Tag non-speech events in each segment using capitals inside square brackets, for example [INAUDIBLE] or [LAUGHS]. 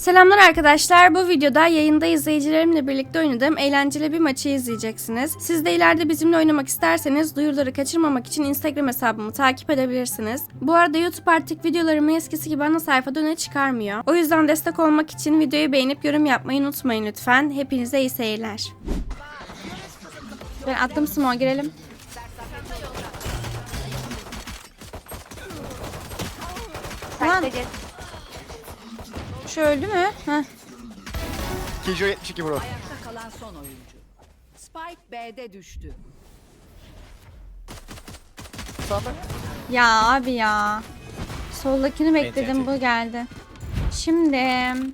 Selamlar arkadaşlar. Bu videoda yayında izleyicilerimle birlikte oynadığım eğlenceli bir maçı izleyeceksiniz. Siz de ileride bizimle oynamak isterseniz duyuruları kaçırmamak için Instagram hesabımı takip edebilirsiniz. Bu arada YouTube artık videolarımı eskisi gibi ana sayfada öne çıkarmıyor. O yüzden destek olmak için videoyu beğenip yorum yapmayı unutmayın lütfen. Hepinize iyi seyirler. Ben attım smoke girelim. Lan şu öldü mü? Heh. Kijo 72 bro. Ayakta kalan son oyuncu. Spike B'de düştü. Sağda. Ya abi ya. Soldakini bekledim bu geldi. Şimdi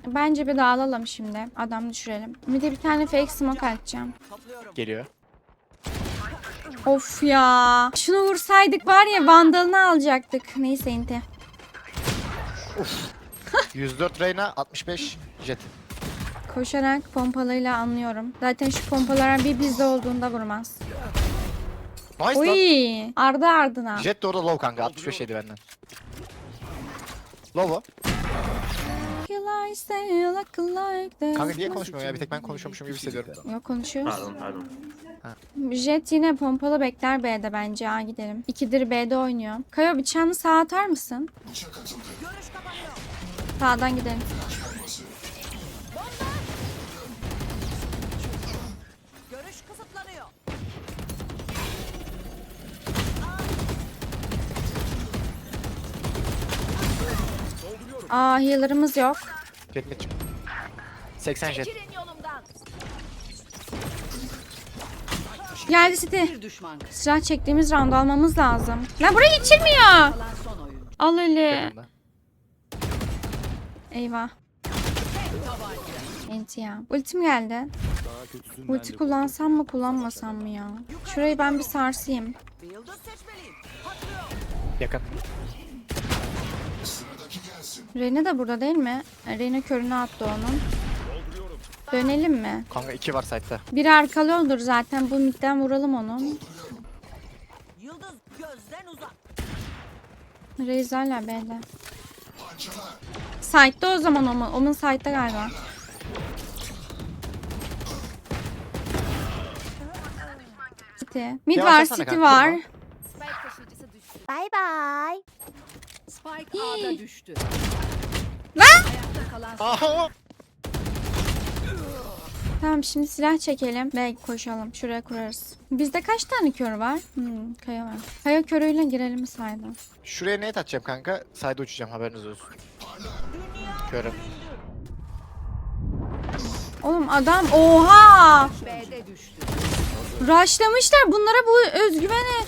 bence bir dağılalım şimdi. Adam düşürelim. Bir de bir tane fake smoke atacağım. Geliyor. Of ya. Şunu vursaydık var ya vandalını alacaktık. Neyse inti. 104 Reyna 65 Jet. Koşarak pompalıyla anlıyorum. Zaten şu pompalar bir bizde olduğunda vurmaz. Nice lan. Uy, ardı ardına. Jet de orada low kanka 65 yedi benden. Low o. Like like this. Kanka niye konuşmuyor ya? Bir tek ben konuşuyormuşum gibi hissediyorum. Yok konuşuyoruz. Pardon pardon. Jet yine pompalı bekler B'de bence. Ha gidelim. İkidir B'de oynuyor. Kayo bıçağını sağa atar mısın? Sağdan gidelim. Görüş kısıtlanıyor. Aa healer'ımız yok. Jet mid çık. 80 jet. Yolumdan. Geldi City. Bir düşman. Silah çektiğimiz round almamız lazım. Lan buraya geçilmiyor. Kalan son. Al öyle. Yakında. Eyvah. Enti ya. Ultim geldi. Ulti kullansam mı kullanmasam mı ya? Şurayı ben bir sarsayım. Bir. Yakın. Reyna da burada değil mi? Reyna körüne attı onun. Dönelim mi? Kanka 2 var site'da. Biri arkalıyordur zaten. Bu midden vuralım onu. Yıldız gözden uzak. Reis hala B'de. Site'da o zaman Omun. Omun site'da galiba. City. Mid var, City kanka, var. kurma. Bye bye. Spike A'da düştü. Lan! Ayakta kalan son Aha! Tamam şimdi silah çekelim. Belki koşalım. Şuraya kurarız. Bizde kaç tane kör var? Hmm, kaya var. Kaya körüyle girelim sayda. Şuraya net atacağım kanka. Side'a uçacağım haberiniz olsun. Körüm. Oğlum adam oha! B'de düştü. Rushlamışlar. Bunlara bu özgüveni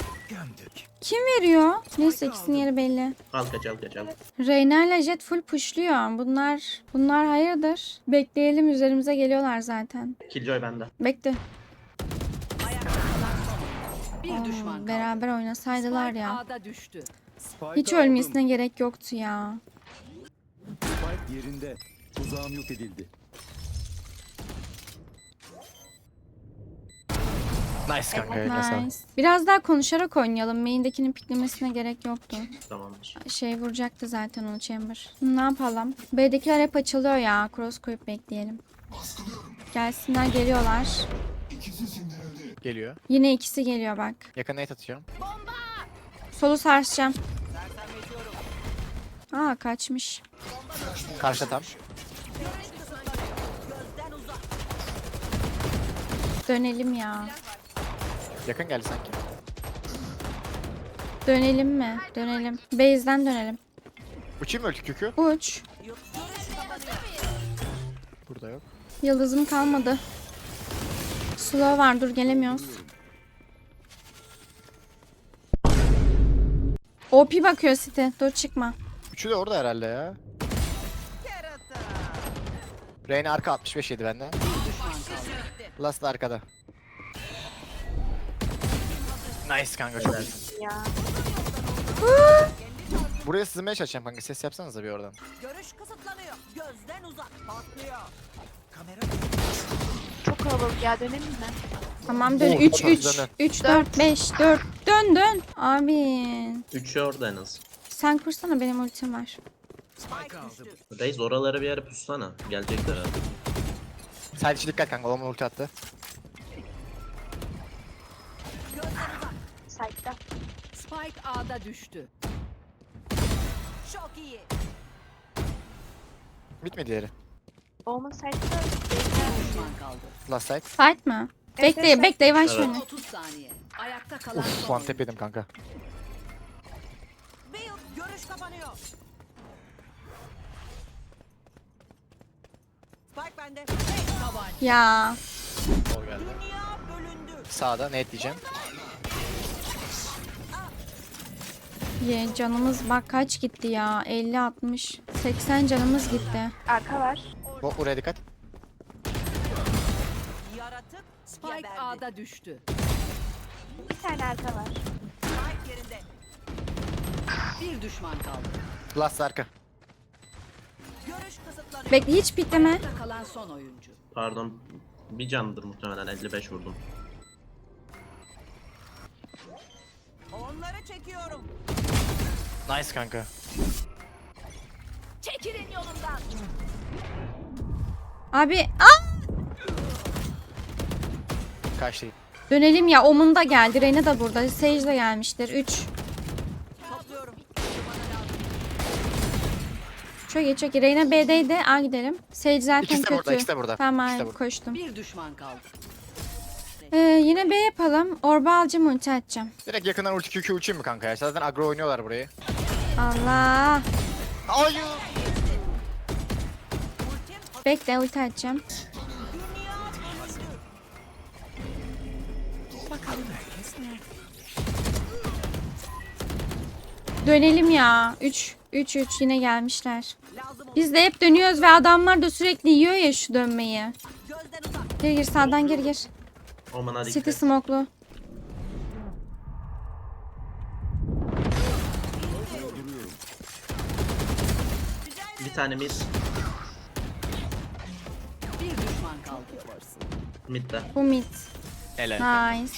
kim veriyor? Neyse ikisinin yeri belli. Al kaç al kaç al. Reyna ile Jet full pushluyor. Bunlar bunlar hayırdır? Bekleyelim üzerimize geliyorlar zaten. Killjoy bende. Bekle. Bir düşman beraber oynasaydılar ya. A'da düştü. Hiç ölmesine gerek yoktu ya. Spike yerinde. Tuzağım yok edildi. Nice kanka. sağlık. Nice. Biraz daha konuşarak oynayalım. Main'dekinin piklemesine gerek yoktu. Tamamdır. Şey vuracaktı zaten onu Chamber. Ne yapalım? B'dekiler hep açılıyor ya. Cross koyup bekleyelim. Gelsinler geliyorlar. Geliyor. Yine ikisi geliyor bak. Yakın net atıyorum. Solu sarsacağım. Aa kaçmış. Karşı tam. Dönelim ya. Yakın geldi sanki. Dönelim mi? Dönelim. Base'den dönelim. Uçayım mı ölçü kükü? Uç. Burada yok. Yıldızım kalmadı. Slow var dur gelemiyoruz. OP bakıyor City. Dur çıkma. Üçü de orada herhalde ya. Reyna arka 65 yedi benden. Last da arkada. Nice kanka çok iyisin. Buraya sızmaya çalışacağım kanka ses yapsanıza bir oradan. Görüş kısıtlanıyor. Gözden uzak. Patlıyor. Çok kalabalık ya dönelim mi? Tamam dön. Oh, 3 tamam, 3 dön, dön. 3 4 5 4 dön dön. Abi Üçü orada en az. sen kursana benim ultim var. Spike düştü. Reis oralara bir yere pussana. Gelecekler herhalde. Side içi dikkat kanka. Omen ulti attı. Spike A'da düştü. Çok iyi. Bitmedi diğeri. Omen site'da. Bir düşman kaldı. Last side. Fight mı? Bekle bekle yavaş Evet. oyna. 30 saniye. Ayakta kalan Uf son one tap yedim kanka. oyuncu. Görüş kapanıyor. Spike bende. Tek tabanca. Ya Gol geldi. Dünya bölündü. Sağda net diyeceğim. Ye canımız bak kaç gitti ya 50 60 80 canımız gitti. Arka var. Bu buraya dikkat. Yaratık Spike A'da düştü. Bir tane arka var. Spike yerinde. Bir düşman kaldı. Last arka. Görüş kısıtlanıyor. Bekle hiç pikleme. Ayakta kalan son oyuncu. Pardon. Bir candır muhtemelen 55 vurdum. Onları çekiyorum. Nice kanka. Çekilin yolumdan. Abi aa! Kaçtı. Dönelim ya Omun da geldi. Reyna da burada. Sage de gelmiştir. 3. Topluyorum. Çok iyi çok iyi. Reyna B'deydi. A gidelim. Sage zaten İkisi de kötü. burada, ikisi de burada. Tamam İkisi de burada. koştum. Bir düşman kaldı. Ee, yine B yapalım. Orba alacağım ulti atacağım. Direkt yakından ulti QQ uçayım mı kanka ya? Zaten agro oynuyorlar burayı. Allah. Hayır. Bekle ulti atacağım. Dönelim ya. 3 3 3 yine gelmişler. Biz de hep dönüyoruz ve adamlar da sürekli yiyor ya şu dönmeyi. Gir gir sağdan gir gir. Oman'a City dikkat. Bir tane mid. Bir düşman kaldı. Mid'de. Bu mid. Helal. Nice.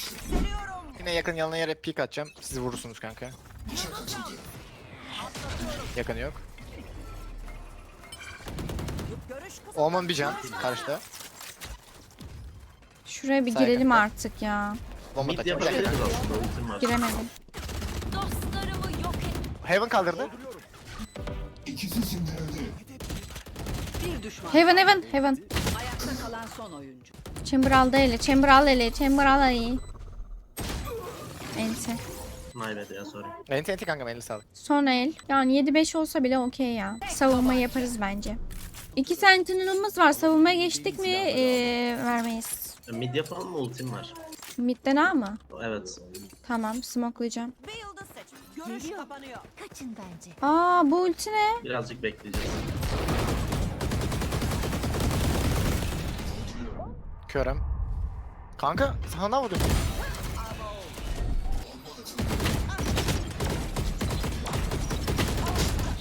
Yine yakın yanına yere peek atacağım. Siz vurursunuz kanka. Yakın yok. Omen bir can karşıda. Şuraya bir Saygı. girelim artık ya. Bomba Mid atacağım. yapabiliriz aslında ultim var. Giremedim. Dostlarımı yok et. Heaven kaldırdı. Bir düşman. Heaven heaven heaven. Ayakta kalan son oyuncu. Chamber aldı ele. Chamber al ele. Chamber al ele. My bad ya sorry. Enti enti kanka elini sağlık. Son el. Yani 7-5 olsa bile okey ya. Savunma yaparız bence. İki sentinel'ımız var. Savunmaya geçtik mi ee, vermeyiz. Mid yapalım mı ultim var? Midden A mı? Evet. Tamam smokelayacağım. Bir yıldız seç. Görüş kapanıyor. Kaçın bence. Aa bu ulti ne? Birazcık bekleyeceğiz. Körüm. Kanka sana vurdum.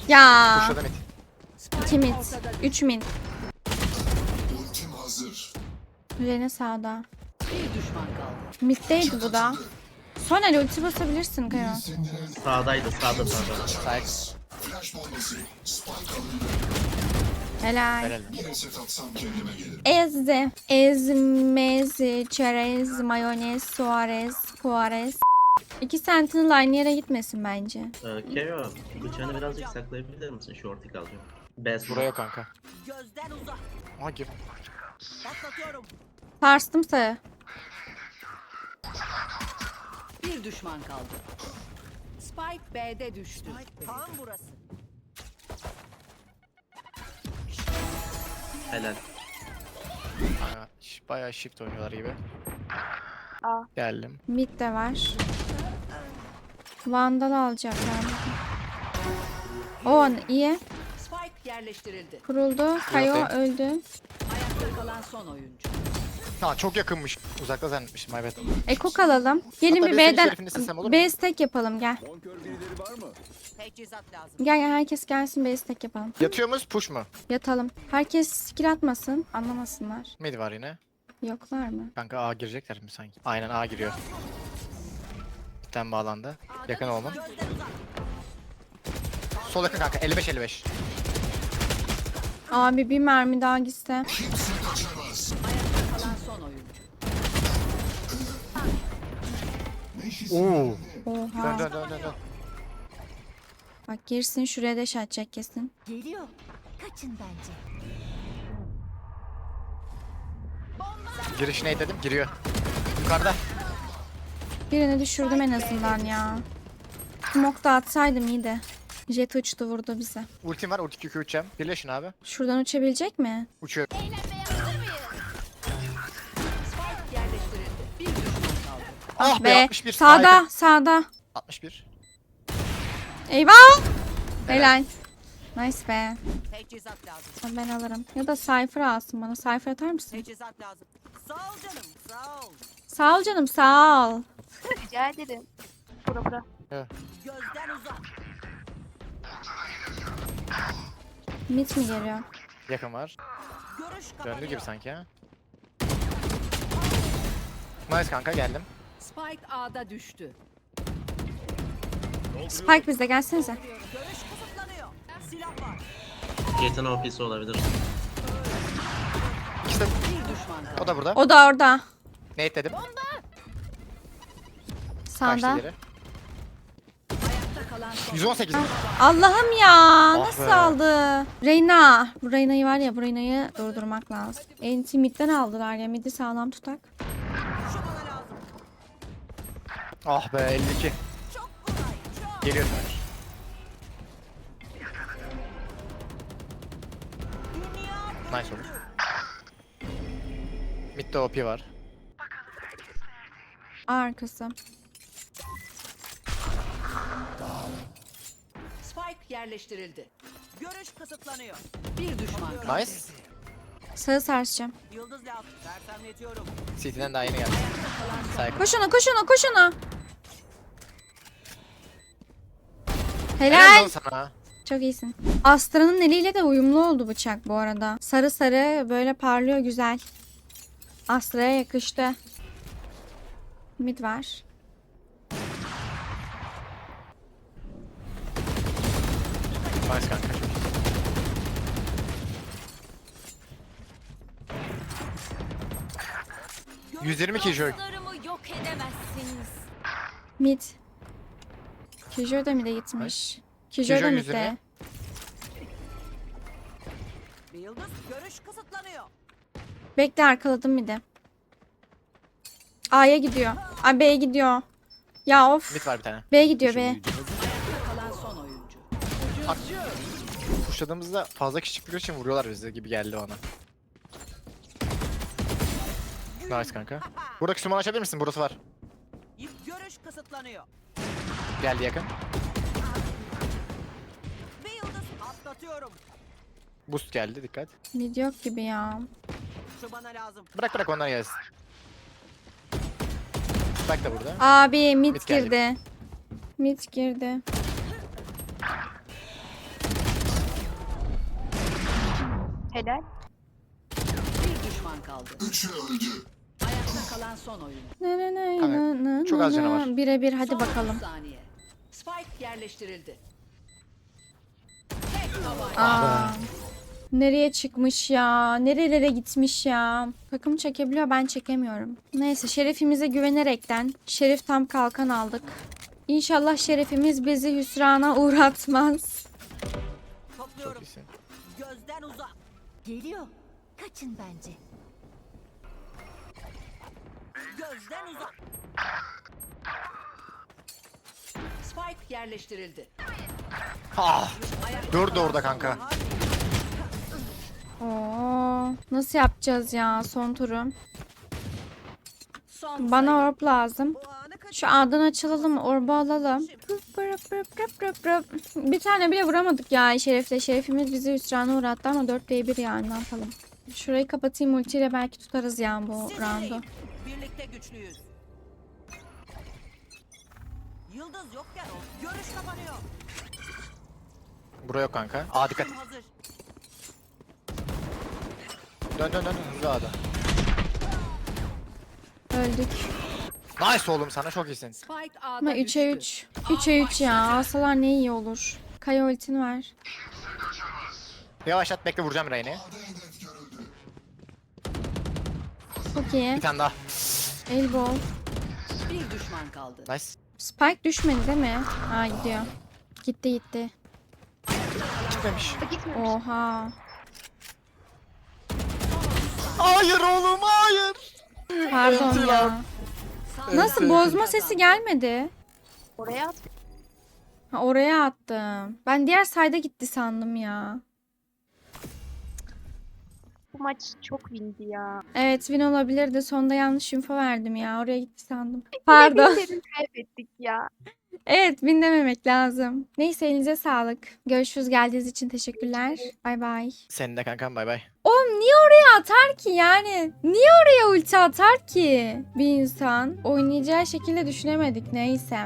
Ya. Şurada mid. 2 mid. 3 mid. Rene sağda. Bir düşman kaldı. Mid'deydi bu da. Son el ulti basabilirsin Kayo. Sağdaydı sağda sağda. Side. Helal. Helal. Ezdi. Ezmez, çerez, mayonez, suarez, puarez. İki sentinel aynı yere gitmesin bence. Ee, Keo bıçağını birazcık saklayabilir misin? Shorty kalacağım. Best. Buraya kanka. Gözden uzak. Aha gir. Patlatıyorum. Sarstım sayı. Bir düşman kaldı. Spike B'de düştü. Tam burası. Helal. Aa, ş- bayağı shift oynuyorlar gibi. Aa. Geldim. Mid de var. Vandal alacaklar. O iyi. Spike yerleştirildi. Kuruldu. Kayo öldü. Ayakta kalan son oyuncu. Ha çok yakınmış. Uzakta zannetmişim my bad. Ekok alalım. Gelin Hatta bir B'den şerefini istesem olur mu? B stack yapalım gel. Bonkör birileri var mı? Teçhizat lazım. Gel gel herkes gelsin B stack yapalım. Yatıyor muyuz push mu? Yatalım. Herkes skill atmasın. Anlamasınlar. Mid var yine. Yoklar mı? Kanka A girecekler mi sanki? Aynen A giriyor. Bitten bağlandı. Yakın olma. Sol yakın kanka 55 55. Abi bir mermi daha gitse. Son oyuncu. Oo. Oha. Dön dön dön dön. dön. Bak girsin şuraya da atacak kesin. Geliyor. Kaçın bence. Girişine dedim giriyor. Yukarıda. Birini düşürdüm en azından ya. Smoke da atsaydım iyiydi. Jet uçtu vurdu bize. Ultim var ulti Q Q uçacağım. Birleşin abi. Şuradan uçabilecek mi? Uçuyor. Ah be Ve 61. sağda Harika. sağda. 61. Eyvah! Helal. Nice be. Teçhizat lazım. Tamam, Ben alırım. Ya da Cypher alsın bana. Cypher atar mısın? Teçhizat lazım. Sağ ol canım. Sağ ol. Sağ ol canım sağ ol. [LAUGHS] Rica ederim. Bura bura. Gözden uzak. Mit mi geliyor? Yakın var. Görüş Döndü gibi sanki ha. Nice kanka geldim. Spike A'da düştü. Spike bizde gelsenize. Görüş kısıtlanıyor. Silah var. Jet'in OP'si olabilir. İkisi de Bir düşman kaldı. o da burada. O da orada. Nate dedim. Sağda. Kaçtı geri. Ayakta kalan son. 118. Allah'ım ya. Ah Nasıl be. aldı? Reyna. Bu Reyna'yı var ya bu Reyna'yı durdurmak lazım. Enti midden aldılar ya. Midi sağlam tutak. Ah be 52. Çok kolay. Çok. Geliyor. Dünya Nice olur. Mid'de OP var. Arkası. Spike yerleştirildi. Görüş kısıtlanıyor. Bir düşman. Nice. Sağı sarsacağım. Yıldız lazım. Sersemletiyorum. City'den daha yeni geldi. Saygı. Koş ona koş ona koş ona. Helal Helal. sana. Çok iyisin. Astra'nın eliyle de uyumlu oldu bıçak bu arada. Sarı sarı böyle parlıyor güzel. Astra'ya yakıştı. Mid var. Nice kanka. çok iyi. Görüş 120 kişi. Dostlarımı yok edemezsiniz. Mid. Kijo da mid'e gitmiş. Kijo Kijo da 120. mid'de. Bir yıldız. Görüş kısıtlanıyor. Bekle arkaladım mid'e. A'ya gidiyor. A B'ye gidiyor. Ya of. Mid var bir tane. B gidiyor B. Kalan son oyuncu. Kuşladığımızda fazla kişi çıktığı için vuruyorlar bizi gibi geldi bana. Nice kanka. Buradaki suman açabilir misin? Burası var. Görüş kısıtlanıyor. Geldi yakın. Bir yıldız atlatıyorum. Boost geldi dikkat. Mid yok gibi ya. Şu bana lazım. Bırak bırak onlar gelsin. Bak da burada. Abi mid, Mid geldi. girdi. Mid girdi. Helal. Bir düşman kaldı. Üçü öldü. Ayakta kalan son oyuncu. Na na na Kanka, na na çok az canı var. Birebir hadi Son bakalım. 30 saniye. Spike yerleştirildi. Tek tabanca. Aa. Nereye çıkmış ya? Nerelere gitmiş ya? Takım çekebiliyor ben çekemiyorum. Neyse şerefimize güvenerekten şerif tam kalkan aldık. İnşallah şerefimiz bizi hüsrana uğratmaz. Çok Topluyorum. iyisin. Gözden uzak. Geliyor. Kaçın bence. Gözden uzak. Spike yerleştirildi. Ah! Dördü kalan orada kanka. Oo, nasıl yapacağız ya son turu? Son Bana sayı. orb lazım. Şu A'dan açılalım, orbu alalım. Bir tane bile vuramadık ya Şeref'le. Şerefimiz bizi hüsrana uğrattı ama 4v1 yani ne yapalım. Şurayı kapatayım ultiyle belki tutarız yani bu roundu. Birlikte güçlüyüz. Yıldız yokken o. Görüş kapanıyor. Buraya kanka. Aa dikkat. Hazır. Dön dön dön. Hızlı A'da. Öldük. Nice oğlum sana çok iyisin. Spike A'da Ama 3'e düştü. 3. 3'e 3 ya. Alsalar ne iyi olur. Kaya ultin var. Yavaşlat bekle vuracağım Reyne'yi. Çok iyi. Bir tane daha. Elbow. Bir düşman kaldı. Nice. Spike düşmedi değil mi? Aa gidiyor. Gitti gitti. Gitmemiş. Gitmemiş. Oha. Hayır oğlum hayır. Pardon ya. Nasıl bozma sesi gelmedi? Oraya at. Ha, oraya attım. Ben diğer sayda gitti sandım ya. Maç çok windi ya. Evet win olabilirdi. Sonda yanlış info verdim ya. Oraya gitti sandım. Pardon. Kaybettik ya. [LAUGHS] evet win dememek lazım. Neyse elinize sağlık. Görüşürüz geldiğiniz için teşekkürler. Bay bay. Senin de kankam bay bay. Oğlum niye oraya atar ki yani? Niye oraya ulti atar ki bir insan? Oynayacağı şekilde düşünemedik neyse.